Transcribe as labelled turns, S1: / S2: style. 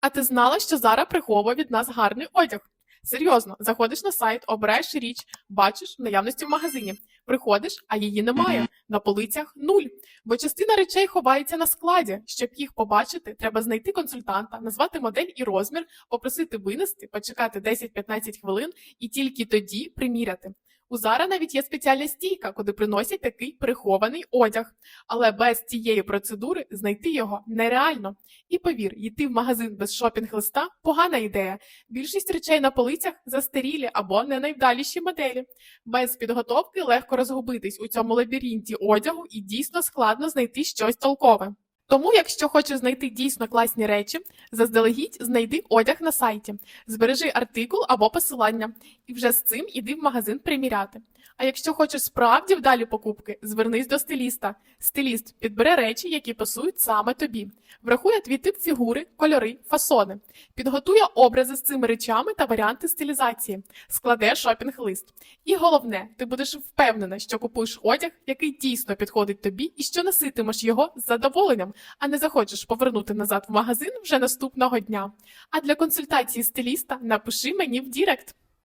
S1: А ти знала, що Зара приховує від нас гарний одяг? Серйозно, заходиш на сайт, обираєш річ, бачиш в наявності в магазині. Приходиш, а її немає. На полицях нуль. Бо частина речей ховається на складі. Щоб їх побачити, треба знайти консультанта, назвати модель і розмір, попросити винести, почекати 10-15 хвилин і тільки тоді приміряти. У Зара навіть є спеціальна стійка, куди приносять такий прихований одяг. Але без цієї процедури знайти його нереально. І повір, йти в магазин без шопінг-листа погана ідея. Більшість речей на полицях застарілі або не найвдаліші моделі. Без підготовки легко розгубитись у цьому лабіринті одягу і дійсно складно знайти щось толкове. Тому, якщо хочеш знайти дійсно класні речі, заздалегідь знайди одяг на сайті, збережи артикул або посилання, і вже з цим іди в магазин приміряти. А якщо хочеш справді вдалі покупки, звернись до стиліста. Стиліст підбере речі, які пасують саме тобі, врахує твій тип фігури, кольори, фасони, підготує образи з цими речами та варіанти стилізації, складе шопінг-лист. І головне, ти будеш впевнена, що купуєш одяг, який дійсно підходить тобі, і що носитимеш його з задоволенням, а не захочеш повернути назад в магазин вже наступного дня. А для консультації стиліста напиши мені в Дірект.